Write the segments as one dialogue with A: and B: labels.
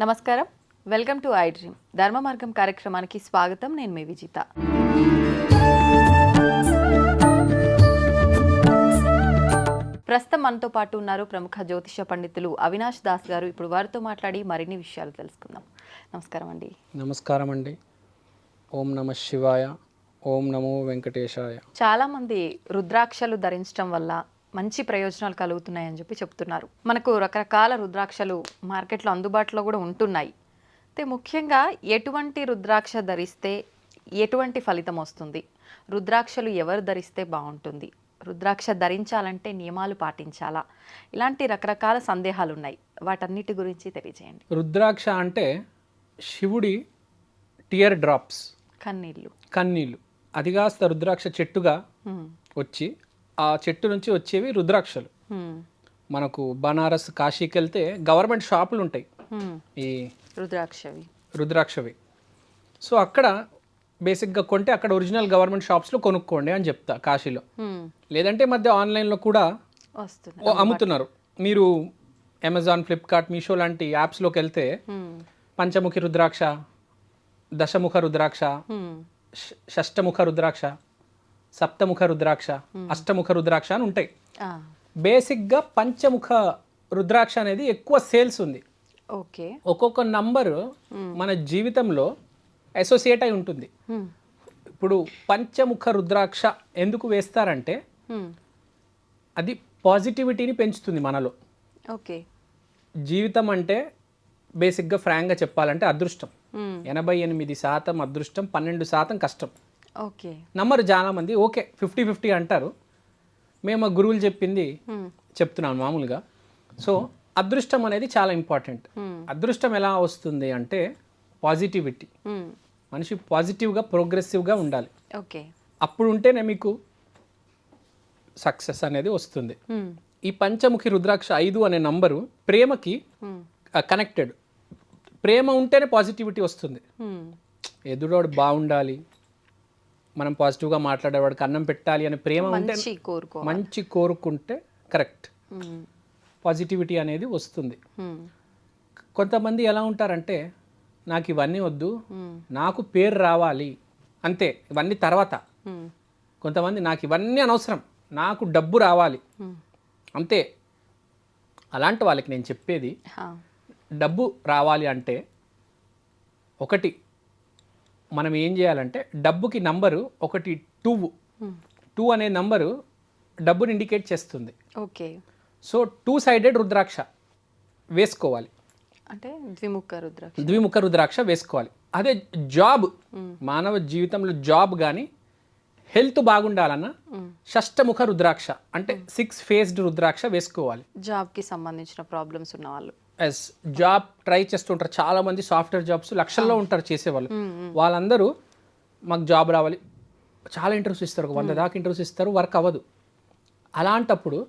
A: నమస్కారం. Welcome to I dream. ధర్మ మార్గం కార్యక్రమానికి స్వాగతం. నేను మీ విజిత. ప్రస్తుతం మనతో పాటు ఉన్నారు ప్రముఖ జ్యోతిష పండితులు అవినాష్ దాస్ గారు. ఇప్పుడు వారితో మాట్లాడి మరిన్ని విషయాలు తెలుసుకుందాం. నమస్కారం అండి.
B: నమస్కారం అండి. ఓం నమ శివాయ. ఓం నమో వెంకటేశాయ.
A: చాలా మంది రుద్రాక్షలు ధరించడం వల్ల మంచి ప్రయోజనాలు కలుగుతున్నాయని చెప్పి చెప్తున్నారు. మనకు రకరకాల రుద్రాక్షలు మార్కెట్లో అందుబాటులో కూడా ఉంటున్నాయి. అయితే ముఖ్యంగా ఎటువంటి రుద్రాక్ష ధరిస్తే ఎటువంటి ఫలితం వస్తుంది? రుద్రాక్షలు ఎవరు ధరిస్తే బాగుంటుంది? రుద్రాక్ష ధరించాలంటే నియమాలు పాటించాలా? ఇలాంటి రకరకాల సందేహాలు ఉన్నాయి. వాటన్నిటి గురించి తెలియజేయండి.
B: రుద్రాక్ష అంటే శివుడి టియర్ డ్రాప్స్
A: కన్నీళ్ళు.
B: కన్నీళ్ళు. అది కాస్త రుద్రాక్ష చెట్టుగా. వచ్చి ఆ చెట్టు నుంచి వచ్చేవి రుద్రాక్షలు. మనకు బనారస్ కాశీకి వెళ్తే గవర్నమెంట్ షాపులు ఉంటాయి. ఈ
A: రుద్రాక్షవి
B: రుద్రాక్షవి సో అక్కడ బేసిక్గా కొంటే అక్కడ ఒరిజినల్ గవర్నమెంట్ షాప్స్లో కొనుక్కోండి అని చెప్తా కాశీలో. లేదంటే మధ్య ఆన్లైన్లో కూడా అమ్ముతున్నారు మీరు అమెజాన్ ఫ్లిప్కార్ట్ మీషో లాంటి యాప్స్లోకి వెళ్తే. పంచముఖి రుద్రాక్ష దశముఖ రుద్రాక్ష షష్టముఖ రుద్రాక్ష సప్తముఖ రుద్రాక్ష అష్టముఖ రుద్రాక్ష అని ఉంటాయి. బేసిక్గా పంచముఖ రుద్రాక్ష అనేది ఎక్కువ సేల్స్ ఉంది.
A: ఓకే.
B: ఒక్కొక్క నంబరు మన జీవితంలో అసోసియేట్ అయి ఉంటుంది. ఇప్పుడు పంచముఖ రుద్రాక్ష ఎందుకు వేస్తారంటే. అది పాజిటివిటీని పెంచుతుంది మనలో.
A: ఓకే.
B: జీవితం అంటే బేసిక్గా ఫ్రాంక్గా చెప్పాలంటే అదృష్టం. ఎనభై ఎనిమిది శాతం అదృష్టం పన్నెండు శాతం కష్టం.
A: ఓకే
B: నమ్మరు చాలామంది ఓకే ఫిఫ్టీ ఫిఫ్టీ అంటారు మేము మా గురువులు చెప్పింది. చెప్తున్నాను మామూలుగా సో అదృష్టం అనేది చాలా ఇంపార్టెంట్. అదృష్టం ఎలా వస్తుంది అంటే పాజిటివిటీ. మనిషి పాజిటివ్గా ప్రోగ్రెసివ్గా ఉండాలి
A: ఓకే
B: అప్పుడు ఉంటేనే మీకు సక్సెస్ అనేది వస్తుంది. ఈ పంచముఖి రుద్రాక్ష ఐదు అనే నంబరు ప్రేమకి. కనెక్టెడ్ ప్రేమ ఉంటేనే పాజిటివిటీ వస్తుంది
A: హ్మ్.
B: ఎదురోడు బాగుండాలి మనం పాజిటివ్గా మాట్లాడేవాడికి అన్నం పెట్టాలి అనే ప్రేమ ఉంటే
A: మంచి కోరుకో
B: మంచి కోరుకుంటే కరెక్ట్. పాజిటివిటీ అనేది వస్తుంది. కొంతమంది ఎలా ఉంటారంటే నాకు ఇవన్నీ వద్దు. నాకు పేరు రావాలి అంతే ఇవన్నీ తర్వాత. కొంతమంది నాకు ఇవన్నీ అనవసరం నాకు డబ్బు రావాలి. అంతే అలాంటి వాళ్ళకి నేను చెప్పేది. డబ్బు రావాలి అంటే ఒకటి మనం ఏం చేయాలంటే డబ్బుకి నంబరు ఒకటి టూ.
A: హ్మ్.
B: టూ అనే నంబరు డబ్బుని ఇండికేట్ చేస్తుంది.
A: Okay.
B: So two sided rudraksha వేసుకోవాలి.
A: అంటే ద్విముఖ రుద్రాక్ష.
B: ద్విముఖ రుద్రాక్ష వేసుకోవాలి. అదే జాబ్. మానవ జీవితంలో జాబ్ కానీ హెల్త్ బాగుండాలన్నా
A: హ్మ్.
B: షష్టముఖ రుద్రాక్ష అంటే సిక్స్ ఫేస్డ్ రుద్రాక్ష వేసుకోవాలి.
A: జాబ్కి సంబంధించిన ప్రాబ్లమ్స్ ఉన్న వాళ్ళు
B: ఎస్ జాబ్ ట్రై చేస్తుంటారు. చాలా మంది సాఫ్ట్వేర్ జాబ్స్ లక్షల్లో ఉంటారు చేసేవాళ్ళు. వాళ్ళందరూ మాకు జాబ్ రావాలి. చాలా ఇంటర్వ్యూస్ ఇస్తారు. వంద దాకా ఇంటర్వ్యూస్ ఇస్తారు. వర్క్ అవ్వదు. అలాంటప్పుడు.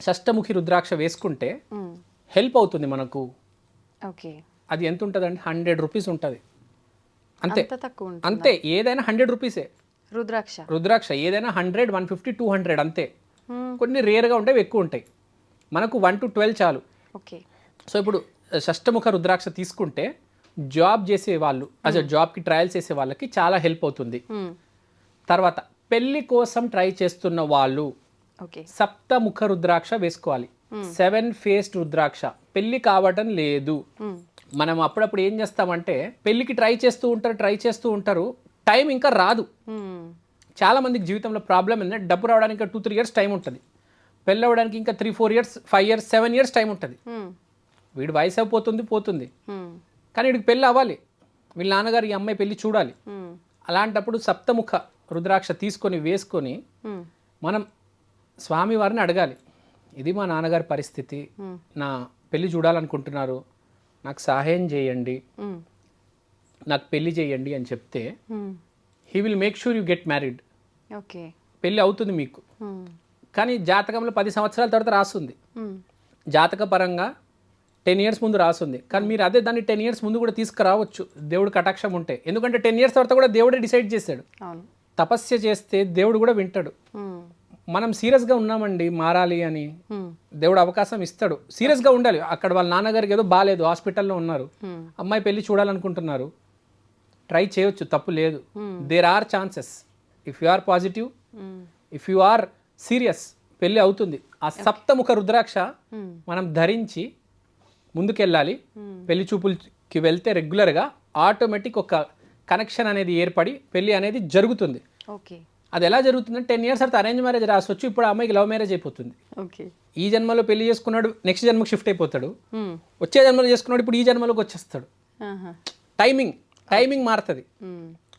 B: షష్టముఖి రుద్రాక్ష వేసుకుంటే. హెల్ప్ అవుతుంది మనకు.
A: ఓకే.
B: అది ఎంత ఉంటుందండి? హండ్రెడ్ రూపీస్ ఉంటుంది. అంతే.
A: అంత ఉంటుంది?
B: ఏదైనా హండ్రెడ్ రూపీసే
A: రుద్రాక్ష.
B: రుద్రాక్ష ఏదైనా hundred one fifty two hundred అంతే. కొన్ని రేర్గా ఉంటాయి ఎక్కువ ఉంటాయి. మనకు వన్ టు ట్వెల్వ్ చాలు.
A: ఓకే.
B: సో ఇప్పుడు షష్టముఖ రుద్రాక్ష తీసుకుంటే జాబ్ చేసే వాళ్ళు అసలు జాబ్కి ట్రయల్స్ చేసే వాళ్ళకి చాలా హెల్ప్ అవుతుంది. తర్వాత పెళ్ళి కోసం ట్రై చేస్తున్న వాళ్ళు
A: ఓకే.
B: సప్తముఖ రుద్రాక్ష వేసుకోవాలి. Seven faced rudraksha. పెళ్ళి కావటం లేదు. మనం అప్పుడప్పుడు ఏం చేస్తామంటే పెళ్ళికి ట్రై చేస్తూ ఉంటారు ట్రై చేస్తూ ఉంటారు టైం ఇంకా రాదు. చాలా మందికి జీవితంలో ప్రాబ్లం ఏంటంటే డబ్బు రావడానికి టూ త్రీ ఇయర్స్ టైం ఉంటుంది. పెళ్ళి అవ్వడానికి ఇంకా three four years five years seven years time ఉంటుంది. వీడి వయసు అయిపోతుంది పోతుంది
A: హ్మ్.
B: కానీ వీడికి పెళ్ళి అవ్వాలి వీళ్ళ నాన్నగారు ఈ అమ్మాయి పెళ్ళి చూడాలి. అలాంటప్పుడు సప్తముఖ రుద్రాక్ష తీసుకొని వేసుకొని. మనం స్వామివారిని అడగాలి ఇది మా నాన్నగారి పరిస్థితి. నా పెళ్ళి చూడాలనుకుంటున్నారు నాకు సహాయం చేయండి. నాకు పెళ్ళి చేయండి అని చెప్తే. He will make sure you get married
A: okay
B: పెళ్ళి అవుతుంది మీకు. కానీ జాతకంలో పది సంవత్సరాల తర్వాత రాస్తుంది. జాతక పరంగా టెన్ ఇయర్స్ ముందు రాస్తుంది కానీ మీరు అదే దాన్ని టెన్ ఇయర్స్ ముందు కూడా తీసుకురావచ్చు. దేవుడు కటాక్షం ఉంటే. ఎందుకంటే టెన్ ఇయర్స్ తర్వాత కూడా దేవుడే డిసైడ్ చేశాడు. తపస్య చేస్తే దేవుడు కూడా వింటాడు. మనం సీరియస్గా ఉన్నామండి మారాలి అని. దేవుడు అవకాశం ఇస్తాడు. సీరియస్గా ఉండాలి. అక్కడ వాళ్ళ నాన్నగారికి ఏదో బాగాలేదు హాస్పిటల్లో ఉన్నారు. అమ్మాయి పెళ్ళి చూడాలనుకుంటున్నారు. ట్రై చేయొచ్చు తప్పు లేదు. There are chances if you are positive. If you are serious పెళ్ళి అవుతుంది. ఆ సప్తముఖ రుద్రాక్ష. మనం ధరించి ముందుకెళ్ళాలి పెళ్ళి చూపులకి వెళ్తే రెగ్యులర్గా ఆటోమేటిక్ ఒక కనెక్షన్ అనేది ఏర్పడి పెళ్ళి అనేది జరుగుతుంది
A: ఓకే
B: అది ఎలా జరుగుతుందంటే టెన్ ఇయర్స్ తర్వాత అరేంజ్ మ్యారేజ్ రాసొచ్చు ఇప్పుడు ఆ అమ్మాయికి లవ్ మ్యారేజ్ అయిపోతుంది
A: ఓకే
B: ఈ జన్మలో పెళ్ళి చేసుకున్నాడు నెక్స్ట్ జన్మకు షిఫ్ట్ అయిపోతాడు. వచ్చే జన్మలో చేసుకున్నాడు ఇప్పుడు ఈ జన్మలోకి వచ్చేస్తాడు. టైమింగ్ టైమింగ్ మారుతుంది.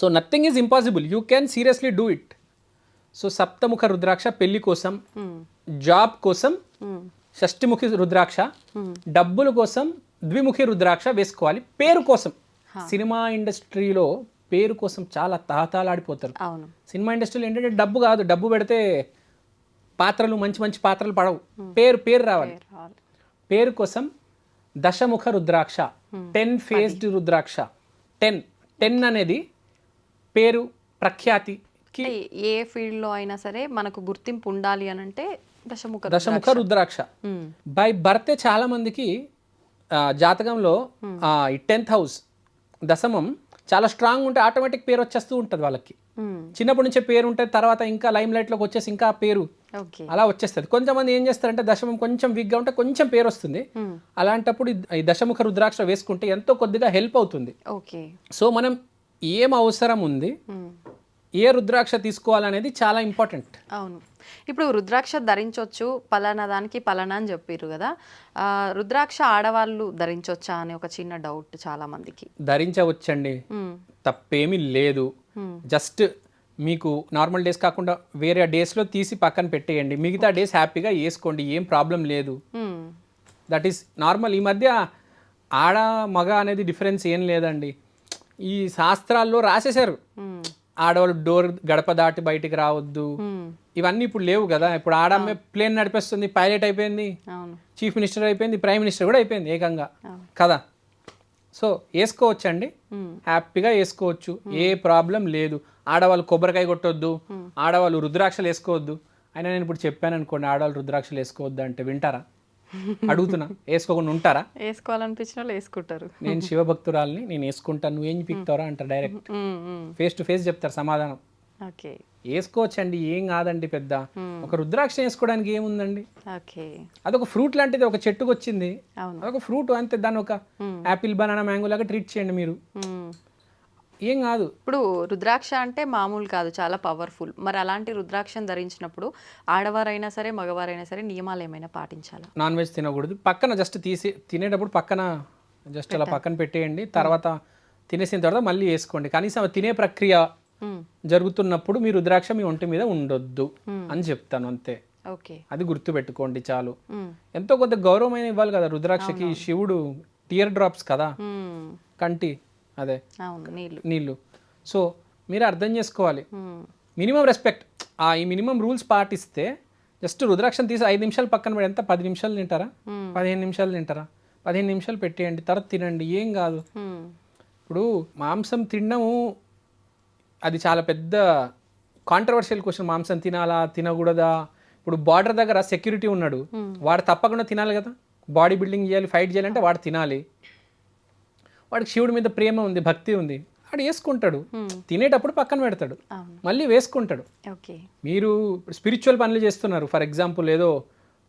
B: So nothing is impossible you can seriously do it so సప్తముఖ rudraksha పెళ్ళి కోసం. జాబ్ కోసం. షష్టిముఖి రుద్రాక్ష డబ్బుల కోసం ద్విముఖి రుద్రాక్ష వేసుకోవాలి. పేరు కోసం. సినిమా ఇండస్ట్రీలో పేరు కోసం చాలా తాతాలాడిపోతారు. సినిమా ఇండస్ట్రీలో ఏంటంటే డబ్బు కాదు. డబ్బు పెడితే పాత్రలు మంచి మంచి పాత్రలు పడవు. పేరు పేరు రావాలి. పేరు కోసం దశముఖ rudraksha ten faced rudraksha. Ten. Ten అనేది పేరు ప్రఖ్యాతికి
A: అంటే ఏ ఫీల్డ్లో అయినా సరే మనకు గుర్తింపు ఉండాలి అని అంటే దశముఖ
B: దశముఖ రుద్రాక్ష. బై బర్తే చాలా మందికి జాతకంలో ఈ టెన్త్ హౌస్ దశమం చాలా స్ట్రాంగ్ ఉంటే ఆటోమేటిక్ పేరు వచ్చేస్తూ ఉంటుంది వాళ్ళకి. చిన్నప్పటి నుంచే పేరు ఉంటుంది తర్వాత ఇంకా లైమ్ లైట్లోకి వచ్చేసి ఇంకా పేరు అలా వచ్చేస్తుంది. కొంతమంది ఏం చేస్తారంటే దశమం కొంచెం వీక్గా ఉంటే కొంచెం పేరు వస్తుంది. అలాంటప్పుడు ఈ- దశముఖ రుద్రాక్ష వేసుకుంటే ఎంతో కొద్దిగా హెల్ప్ అవుతుంది.
A: ఓకే.
B: సో మనం ఏం అవసరం ఉంది. ఏ రుద్రాక్ష తీసుకోవాలనేది చాలా ఇంపార్టెంట్
A: అవును. ఇప్పుడు రుద్రాక్ష ధరించవచ్చు పలానా దానికి పలానా అని చెప్పారు కదా. రుద్రాక్ష ఆడవాళ్ళు ధరించవచ్చా అని ఒక చిన్న డౌట్ చాలా మందికి.
B: ధరించవచ్చండి. తప్పేమీ లేదు. జస్ట్ మీకు నార్మల్ డేస్ కాకుండా వేరే డేస్లో తీసి పక్కన పెట్టేయండి. మిగతా డేస్ హ్యాపీగా వేసుకోండి ఏం ప్రాబ్లం లేదు. దట్ ఈస్ నార్మల్ ఈ మధ్య ఆడ మగ అనేది డిఫరెన్స్ ఏం లేదండి. ఈ శాస్త్రాల్లో రాసేశారు. ఆడవాళ్ళు డోర్ గడప దాటి బయటికి రావద్దు. ఇవన్నీ ఇప్పుడు లేవు కదా. ఇప్పుడు ఆడమ్మే ప్లేన్ నడిపేస్తుంది పైలట్ అయిపోయింది చీఫ్ మినిస్టర్ అయిపోయింది ప్రైమ్ మినిస్టర్ కూడా అయిపోయింది ఏకంగా. కదా. సో వేసుకోవచ్చండి.
A: Hmm.
B: హ్యాపీగా వేసుకోవచ్చు. ఏ ప్రాబ్లం లేదు. ఆడవాళ్ళు కొబ్బరికాయ కొట్టొద్దు ఆడవాళ్ళు రుద్రాక్షలు వేసుకోవద్దు. అయినా నేను ఇప్పుడు చెప్పాను అనుకోండి ఆడవాళ్ళు రుద్రాక్షలు వేసుకోవద్దు అంటే వింటారా? అడుగుతున్నా. వేసుకోకుండా ఉంటారా?
A: వేసుకోవాలనిపించిన వాళ్ళు వేసుకుంటారు.
B: నేను శివభక్తురాల్ని నేను వేసుకుంటాను నువ్వేం పిక్తారా అంటారు డైరెక్ట్. ఫేస్ టు ఫేస్ చెప్తారు సమాధానం.
A: ఓకే.
B: వేసుకోవచ్చండి ఏం కాదండి పెద్ద. ఒక రుద్రాక్ష వేసుకోవడానికి ఏముందండి? అదొక ఫ్రూట్ లాంటిది ఒక చెట్టుకు వచ్చింది. అదొక ఫ్రూట్ అంతే దాన్ని ఒక యాపిల్ బనానా మ్యాంగో లాగా ట్రీట్ చేయండి మీరు.
A: Hmm.
B: ఏం కాదు.
A: ఇప్పుడు రుద్రాక్ష అంటే మామూలు కాదు చాలా పవర్ఫుల్. మరి అలాంటి రుద్రాక్షను ధరించినప్పుడు ఆడవారైనా సరే మగవారైనా సరే నియమాలు ఏమైనా పాటించాలా?
B: నాన్ వెజ్ తినకూడదు. పక్కన జస్ట్ తీసి తినేటప్పుడు పక్కన జస్ట్ అలా పక్కన పెట్టేయండి. తర్వాత తినేసిన తర్వాత మళ్ళీ వేసుకోండి. కనీసం తినే ప్రక్రియ
A: Hmm.
B: జరుగుతున్నప్పుడు మీ రుద్రాక్ష మీ ఒంటి మీద ఉండొద్దు అని చెప్తాను అంతే.
A: ఓకే.
B: అది గుర్తుపెట్టుకోండి చాలు.
A: Hmm.
B: ఎంతో కొంత గౌరవమైన ఇవ్వాలి కదా రుద్రాక్షకి శివుడు టియర్ డ్రాప్స్ కదా. కంటి అదే.
A: నీళ్ళు.
B: సో మీరు అర్థం చేసుకోవాలి. Minimum respect. ఆ ఈ మినిమం రూల్స్ పాటిస్తే జస్ట్ రుద్రాక్షను తీసి ఐదు నిమిషాలు పక్కన పెడి ఎంత? పది నిమిషాలు తింటారా. పదిహేను నిమిషాలు తింటారా? పదిహేను నిమిషాలు పెట్టేయండి. తర్వాత తినండి. ఏం కాదు. ఇప్పుడు మాంసం తినడము అది చాలా పెద్ద కాంట్రవర్షియల్ క్వశ్చన్ మాంసం తినాలా తినకూడదా? ఇప్పుడు బార్డర్ దగ్గర సెక్యూరిటీ ఉన్నాడు. వాడు తప్పకుండా తినాలి కదా? బాడీ బిల్డింగ్ చేయాలి ఫైట్ చేయాలంటే వాడు తినాలి. వాడికి శివుడి మీద ప్రేమ ఉంది భక్తి ఉంది. వాడు వేసుకుంటాడు. తినేటప్పుడు పక్కన పెడతాడు. మళ్ళీ వేసుకుంటాడు. మీరు స్పిరిచువల్ పనులు చేస్తున్నారు. ఫర్ ఎగ్జాంపుల్ ఏదో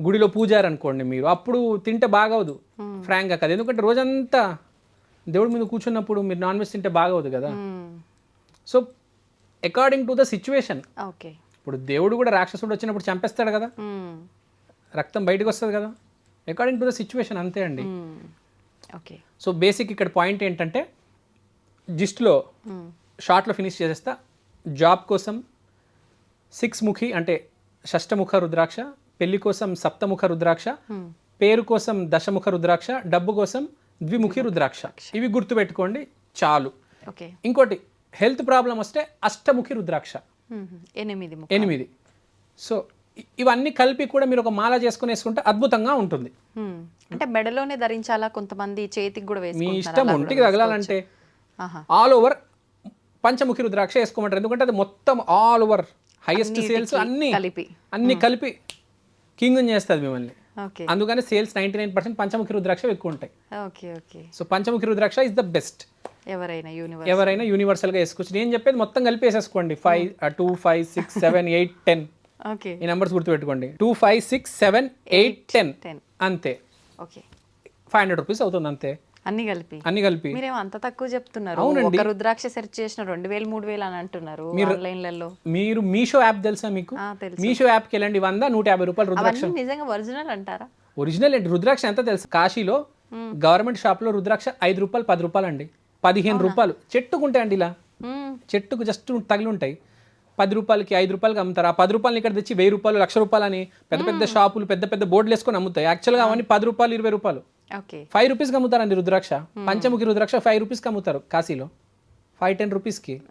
B: గుడిలో పూజారు అనుకోండి మీరు. అప్పుడు తింటే బాగవదు. ఫ్రాంక్గా కదా. ఎందుకంటే రోజంతా దేవుడి మీద కూర్చున్నప్పుడు మీరు నాన్ వెజ్ తింటే బాగవదు కదా?
A: Hmm.
B: So according to the situation
A: okay
B: ఇప్పుడు దేవుడు కూడా రాక్షసుడు వచ్చినప్పుడు చంపేస్తాడు కదా?
A: Hmm.
B: రక్తం బయటకు వస్తుంది కదా? అకార్డింగ్ టు ద సిచ్యువేషన్ అంతే అండి.
A: Hmm. ఓకే
B: సో బేసిక్ ఇక్కడ పాయింట్ ఏంటంటే జిస్ట్లో
A: Hmm.
B: షార్ట్లో ఫినిష్ చేసేస్తా. జాబ్ కోసం సిక్స్ ముఖి అంటే షష్టముఖ రుద్రాక్ష పెళ్ళి కోసం సప్తముఖ రుద్రాక్ష
A: Hmm.
B: పేరు కోసం దశముఖ రుద్రాక్ష డబ్బు కోసం ద్విముఖి రుద్రాక్ష. ఇవి గుర్తుపెట్టుకోండి చాలు.
A: ఓకే
B: ఇంకోటి హెల్త్ ప్రాబ్లం వస్తే అష్టముఖి రుద్రాక్ష.
A: ఎనిమిది
B: ఎనిమిది. సో ఇవన్నీ కలిపి కూడా మీరు ఒక మాల చేసుకుని వేసుకుంటే అద్భుతంగా ఉంటుంది.
A: అంటే మెడలోనే ధరించాలా కొంతమంది చేతికి కూడా
B: మీ ఇష్టం ఒంటికి తగలాలంటే ఆల్ ఓవర్ పంచముఖి రుద్రాక్ష వేసుకోమంటారు. ఎందుకంటే అది మొత్తం ఆల్ ఓవర్ హైయెస్ట్ సేల్స్ అన్ని
A: కలిపి.
B: అన్ని కలిపి కింగ్ చేస్తుంది మిమ్మల్ని. అందుకని సేల్స్ నైంటీ నైన్ పర్సెంట్ పంచముఖి రుద్రాక్ష ఎక్కువ ఉంటాయి. సో పంచముఖి రుద్రాక్ష ఇస్ ద బెస్ట్.
A: ఎవరైనా యూనివర్స్
B: ఎవరైనా యూనివర్సల్గా వేసుకోవచ్చు. నేను చెప్పేది మొత్తం కలిపి వేసేసుకోండి five two five six seven eight ten
A: okay
B: ఈ నెంబర్స్ గుర్తుపెట్టుకోండి. Two five six seven eight ten
A: ten
B: అంతే.
A: ఓకే
B: ఫైవ్ హండ్రెడ్ రూపీస్ అవుతుంది అంతే.
A: అన్ని కలిపి.
B: అన్ని కలిపి.
A: మీరేమో అంత తక్కువ చెప్తున్నారు.
B: అవునండి.
A: ఒక రుద్రాక్ష సెర్చ్ చేసిన రెండు వేలు మూడు వేలు అని అంటున్నారు ఆన్లైన్లలో.
B: మీరు మీషో యాప్ తెలుసా మీకు? మీషో యాప్కి వెళ్ళండి. వంద నూట యాభై రూపాయలు రుద్రాక్ష.
A: నిజంగా ఒరిజినల్ అంటారా?
B: ఒరిజినల్ ఏంటి? రుద్రాక్ష ఎంత తెలుసు? కాశీలో గవర్నమెంట్ షాప్లో రుద్రాక్ష ఐదు రూపాయలు పది రూపాయలు అండి. పదిహేను రూపాయలు. చెట్టుకుంటాయండి ఇలా.
A: మ్మ్.
B: చెట్టుకు జస్ట్ తగిలి ఉంటాయి పది రూపాయలకి ఐదు రూపాయలకి అమ్ముతారు. ఆ పది రూపాయలు ఇక్కడ తెచ్చి వెయ్యి రూపాయలు లక్ష రూపాయలు అని పెద్ద పెద్ద షాపులు పెద్ద పెద్ద బోర్డులు వేసుకొని అమ్ముతాయి. యాక్చువల్గా అవన్నీ పది రూపాయలు ఇరవై రూపాయలు. ఫైవ్ రూపీస్కి అమ్ముతారండి రుద్రాక్ష. పంచముఖి రుద్రాక్ష ఫైవ్ రూపీస్కి అమ్ముతారు కాశీలో. ఫైవ్ టెన్ రూపీస్కి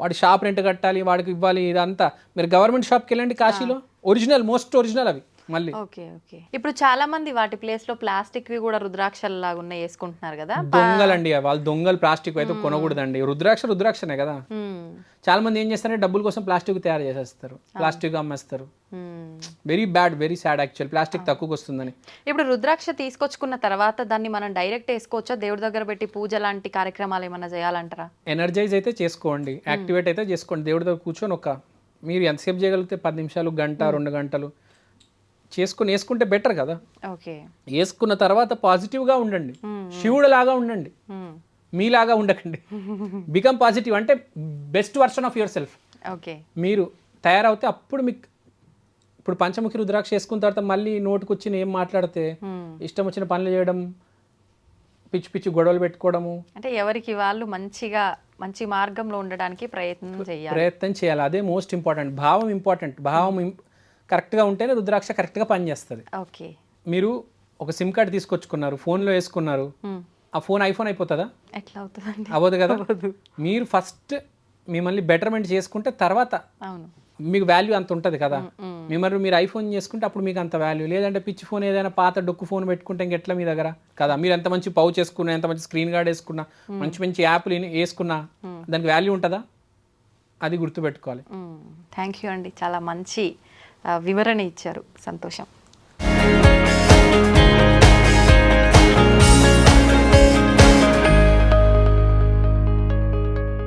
B: వాడి షాప్ రెంట్ కట్టాలి వాడికి ఇవ్వాలి ఇదంతా. మీరు గవర్నమెంట్ షాప్కి వెళ్ళండి కాశీలో. ఒరిజినల్ మోస్ట్ ఒరిజినల్ అవి. మళ్ళీ.
A: Okay okay. ఇప్పుడు చాలా మంది వాటి ప్లేస్లో ప్లాస్టిక్ వి కూడా రుద్రాక్షలు లాగా ఉన్నాయి వేసుకుంటున్నారు కదా.
B: దొంగలండి వాళ్ళు దొంగలు ప్లాస్టిక్ అయితే కొనకూడదండి. రుద్రాక్ష రుద్రాక్షనే కదా. చాలా మంది ఏం చేస్తారంటే డబ్బుల కోసం ప్లాస్టిక్ తయారు చేసేస్తారు. ప్లాస్టిక్ అమ్మేస్తారు.
A: మ్మ్.
B: Very bad very sad actual plastic తక్కువకి వస్తుందని
A: ఇప్పుడు రుద్రాక్ష తీసుకొచ్చుకున్న తర్వాత దాన్ని మనం డైరెక్ట్ వేసుకోవచ్చా? దేవుడి దగ్గర పెట్టి పూజ లాంటి కార్యక్రమాలు ఏమైనా చేయాలంటారా?
B: ఎనర్జైజ్ అయితే చేసుకోండి. యాక్టివేట్ అయితే చేసుకోండి. దేవుడి దగ్గర కూర్చొని ఒక మీరు ఎంతసేపు చేయగలిగితే పది నిమిషాలు గంట రెండు గంటలు. చేసుకుని వేసుకుంటే బెటర్ కదా.
A: ఓకే.
B: వేసుకున్న తర్వాత పాజిటివ్గా ఉండండి. శివుడు లాగా ఉండండి. మీలాగా ఉండకండి. బికమ్ పాజిటివ్ అంటే best version of yourself
A: okay.
B: మీరు తయారవుతే అప్పుడు మీకు ఇప్పుడు పంచముఖి రుద్రాక్ష వేసుకున్న తర్వాత మళ్ళీ నోటుకు వచ్చి ఏం మాట్లాడితే. ఇష్టం వచ్చిన పనులు చేయడం పిచ్చి పిచ్చి గొడవలు పెట్టుకోవడము.
A: అంటే ఎవరికి వాళ్ళు మంచిగా మంచి మార్గంలో ఉండడానికి ప్రయత్నం చేయాలి.
B: ప్రయత్నం చేయాలి. అదే మోస్ట్ ఇంపార్టెంట్ భావం ఇంపార్టెంట్ భావం కరెక్ట్గా ఉంటేనే రుద్రాక్ష కరెక్ట్గా పనిచేస్తుంది.
A: ఓకే.
B: మీరు ఒక సిమ్ కార్డ్ తీసుకొచ్చుకున్నారు ఫోన్లో వేసుకున్నారు. ఆ ఫోన్ ఐఫోన్ అయిపోతుందా?
A: ఎట్లా అవుతుందండి?
B: అవ్వదు కదా? మీరు ఫస్ట్ మిమ్మల్ని బెటర్మెంట్ చేసుకుంటే తర్వాత
A: అవును.
B: మీకు వాల్యూ అంత ఉంటుంది కదా? మిమ్మల్ని మీరు ఐఫోన్ చేసుకుంటే అప్పుడు మీకు అంత వాల్యూ లేదంటే పిచ్చి ఫోన్ ఏదైనా పాత డొక్కు ఫోన్ పెట్టుకుంటే ఇంకెట్లా మీ దగ్గర? కదా మీరు ఎంత మంచి పౌచ్ వేసుకున్నా ఎంత మంచి స్క్రీన్ గార్డ్ వేసుకున్నా మంచి మంచి యాప్లు వేసుకున్నా దానికి వాల్యూ ఉంటుందా? అది గుర్తుపెట్టుకోవాలి.
A: థ్యాంక్ యూ అండి. చాలా మంచి వివరణ ఇచ్చారు. సంతోషం.